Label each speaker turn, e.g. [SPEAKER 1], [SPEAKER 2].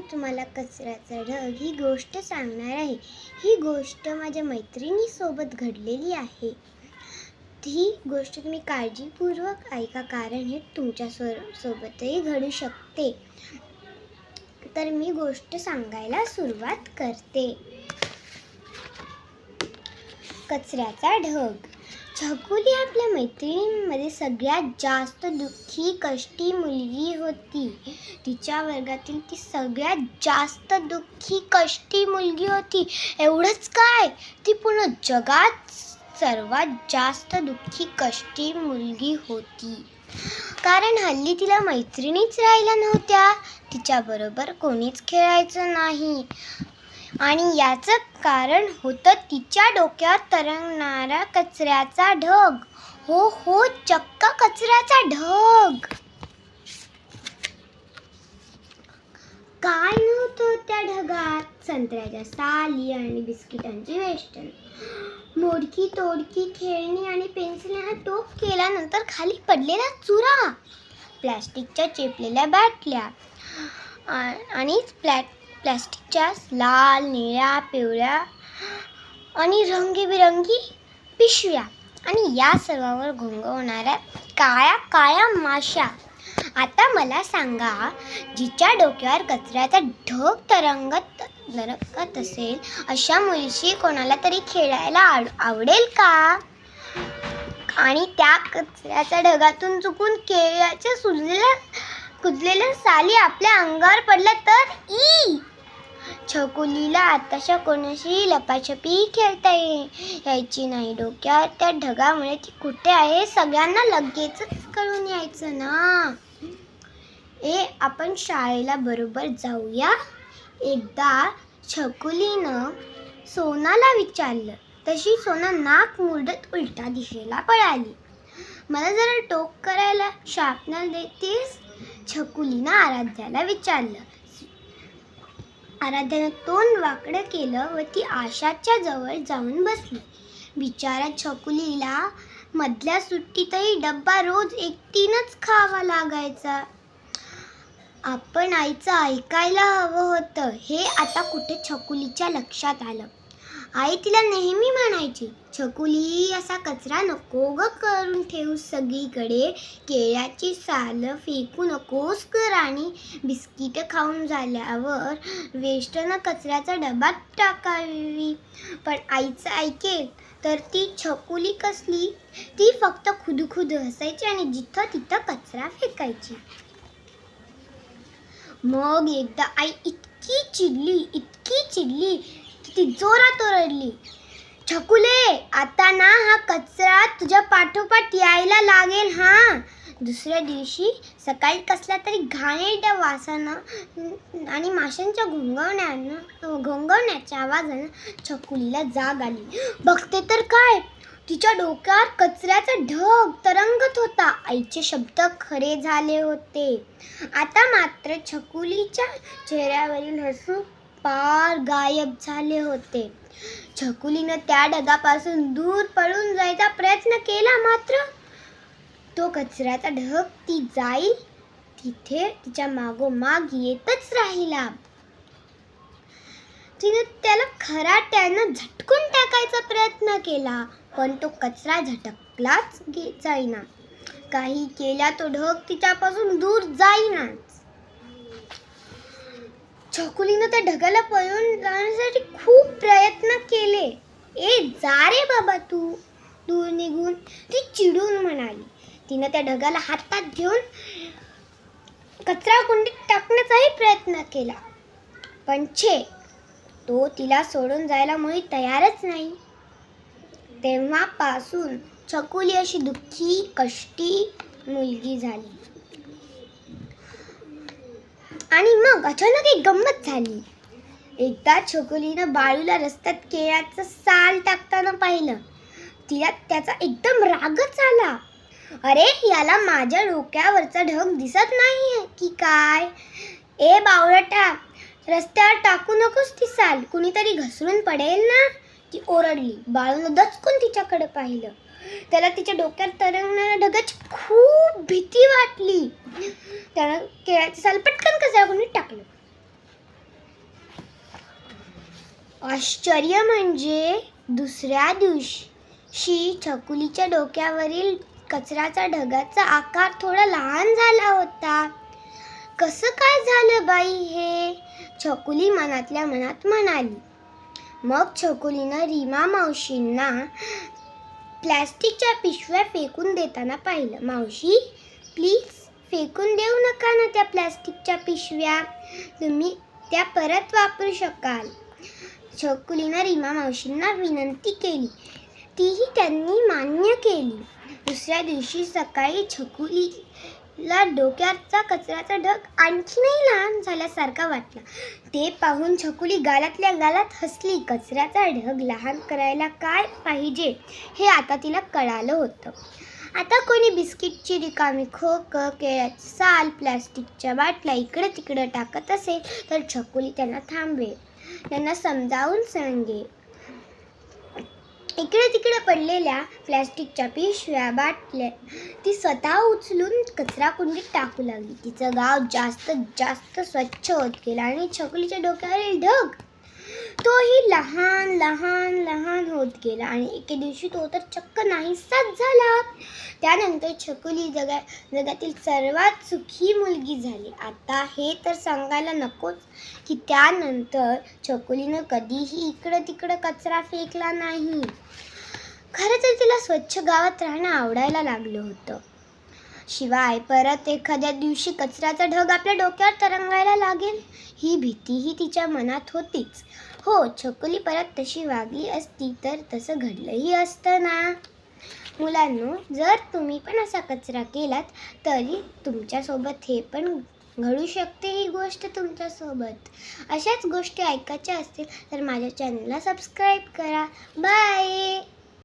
[SPEAKER 1] तुम्हाला कचऱ्याचा ढग ही गोष्ट सांगणार आहे. ही गोष्ट माझ्या मैत्रिणीसोबत घडलेली आहे. ही गोष्ट तुम्ही काळजीपूर्वक ऐका कारण हे तुमच्या स्व- सोबतही घडू शकते. तर मी गोष्ट सांगायला सुरुवात करते. कचऱ्याचा ढग. छकुली आपल्या मैत्रिणींमध्ये सगळ्यात जास्त दुःखी कष्टी मुलगी होती. तिच्या वर्गातील ती सगळ्यात जास्त दुःखी कष्टी मुलगी होती. एवढंच काय? ती पूर्ण जगात सर्वात जास्त दुःखी कष्टी मुलगी होती. कारण हल्ली तिला मैत्रिणीच राहिल्या नव्हत्या. तिच्याबरोबर कोणीच खेळायचं नाही. आणि याचं कारण होतं तिच्या डोक्यावर तरंगणारा कचऱ्याचा ढग. हो हो चक्क कचऱ्याचा ढग. काय नव्हतं त्या ढगात? संत्र्याच्या साली आणि बिस्किटांची वेष्टन मोडकी तोडकी खेळणी आणि पेन्सिलने टोप केल्यानंतर खाली पडलेला चुरा. प्लॅस्टिकच्या चेपलेल्या बाटल्या. आणि प्लॅ प्लॅस्टिकच्या लाल निळ्या पिवळ्या आणि रंगीबिरंगी पिशव्या. आणि या सर्वावर घोंगवणाऱ्या काळ्या काळ्या माशा आता मला सांगा जिच्या डोक्यावर कचऱ्याचा ढग तरंगत तरंगत असेल अशा मुलीशी कोणाला तरी खेळायला आव आवडेल का? आणि त्या कचऱ्याच्या ढगातून चुकून केळ्याच्या सुजलेल्या कुजलेल्या साली आपल्या अंगावर पडल्या तर ई! छकुलीला आताशा कोणाशीही लपाछपी खेळता ये यायची नाही डोक्यावर त्या ढगामुळे ती कुठे आहे? सगळ्यांना लगेचच कळून यायचं ना. ए आपण शाळेला बरोबर जाऊया? एकदा छकुलीनं सोनाला विचारलं. तशी सोना नाक मुरडत उलटा दिशेला पळाली. मला जरा टोक करायला शार्पनर देतेस? छकुलीनं आराध्याला विचारलं. आराध्यानं तोंड वाकडं केलं व ती आशाच्या जवळ जाऊन बसली. बिचारा छकुलीला मधल्या सुट्टीतही डब्बा रोज एकटीनंच खावा लागायचा. आपण आईचं ऐकायला हवं होतं. हे आता कुठे छकुलीच्या लक्षात आलं? आई तिला नेहमी म्हणायची छकुली असा कचरा नको ग करून ठेवू सगळीकडे. केळ्याची साल फेकू नकोस कर आणि बिस्किट खाऊन झाल्यावर वेस्टनं कचऱ्याचा डबात टाकावी. पण आईचं ऐकेल तर ती छकुली कसली? ती फक्त खुदखुद हसायची आणि जिथं तिथं कचरा फेकायची. मग एकदा आई इतकी चिडली इतकी चिडली. किती ती जोरात ओरडली. छकुले आता ना हा कचरा तुझ्या पाठोपाठ यायला लागेल हा. दुसऱ्या दिवशी सकाळी कसला तरी घाणेरड्या वासानं आणि माशांच्या घोंगवण्यानं घोंगवण्याच्या आवाजानं छकुलीला जाग आली. बघते तर काय तिच्या डोक्यावर कचऱ्याचा ढग तरंगत होता. आईचे शब्द खरे झाले होते. आता मात्र छकुलीच्या चेहऱ्यावरील हसू पार गायब झाले होते. छकुलीनं त्या ढगापासून दूर पळून जायचा प्रयत्न केला मात्र तो कचऱ्याचा ढग ती जाईल तिथे तिच्या मागोमाग येतच राहिला. तिने त्याला खराट्यानं झटकून टाकायचा प्रयत्न केला पण तो कचरा झटकलाच घे जाईना. काही केल्या तो ढग तिच्यापासून दूर जाईनाच छकुलीनं त्या ढगाला पळून जाण्यासाठी खूप प्रयत्न केले. ए जा रे बाबा तू. दूर निघून ती चिडून म्हणाली. तिनं त्या ढगाला हातात घेऊन कचरा कुंडीत टाकण्याचाही प्रयत्न केला. पण छे तो तिला सोडून जायला मुळी तयारच नाही. तेव्हापासून छकुली अशी दुःखी कष्टी मुलगी झाली. आणि मग अचानक एक गंमत झाली. एकदा छकुलीनं बाळूला रस्त्यात केळ्याचं साल टाकताना पाहिलं. तिला त्याचा एकदम रागच आला. अरे याला माझ्या डोक्यावरचा ढग दिसत नाही की काय? ए बावळटा रस्त्यावर टाकू नकोस ती साल. कुणीतरी घसरून पडेल ना? ती ओरडली. बाळूनं दचकून तिच्याकडे पाहिलं. त्याला तिच्या डोक्यात तरंगणाऱ्या ढगाची खूप भीती वाटली. त्यानं केळ्याचं साल पटकन कचरा कोणी टाकलं. आश्चर्य म्हणजे दुसऱ्या दिवशी छकुलीच्या डोक्यावरील कचऱ्याचा ढगाचा आकार थोडा लहान झाला होता. कसं काय झालं बाई हे? छकुली मनातल्या मनात म्हणाली. मग छकुलीनं रीमा मावशींना प्लॅस्टिकच्या पिशव्या फेकून देताना पाहिलं. मावशी प्लीज फेकून देऊ नका ना त्या प्लॅस्टिकच्या पिशव्या. तुम्ही त्या परत वापरू शकाल. छकुलीनं रीमा मावशींना विनंती केली. तीही त्यांनी मान्य केली. दुसऱ्या दिवशी सकाळी छकुली ला डोक्याचा कचऱ्याचा ढग आणखीनही लहान झाल्यासारखा वाटला. ते पाहून छकुली गालातल्या गालात हसली कचऱ्याचा ढग लहान करायला काय पाहिजे हे आता तिला कळालं होतं. आता कोणी बिस्किटची रिकामी खोक केळ्याची साल प्लॅस्टिकच्या बाटल्या इकडे तिकडे टाकत असेल तर छकुली त्यांना थांबवेल. त्यांना समजावून सांगे इकडे तिकडे पडलेल्या प्लॅस्टिकच्या पिशव्या बाटल्या ती स्वतः उचलून कचरा कुंडीत टाकू लागली. तिचं गाव जास्त जास्त स्वच्छ होत गेलं आणि छकुलीच्या डोक्यावरील ढग तोही लहान लहान लहान होत गेला आणि एके दिवशी तो तर चक्क नाहीसाच झाला. त्यानंतर छकुली जगा जगातील सर्वात सुखी मुलगी झाली. आता हे तर सांगायला नकोच की त्यानंतर छकुलीनं कधीही इकडं तिकडं कचरा फेकला नाही. खरं तर तिला स्वच्छ गावात राहणं आवडायला लागलं होतं. शिवाय परत एखाद्या दिवशी कचऱ्याचा ढग आपल्या डोक्यावर तरंगायला लागेल. ही भीतीही तिच्या मनात होतीच. हो छकुली परत तशी वागली असती तर तसं घडलंही असतं ना. मुलांनो जर तुम्ही पण असा कचरा केलात तरी तुमच्यासोबत हे पण घडू शकते ही गोष्ट तुमच्यासोबत. अशाच गोष्टी ऐकायच्या असतील तर माझ्या चॅनलला सबस्क्राईब करा. बाय!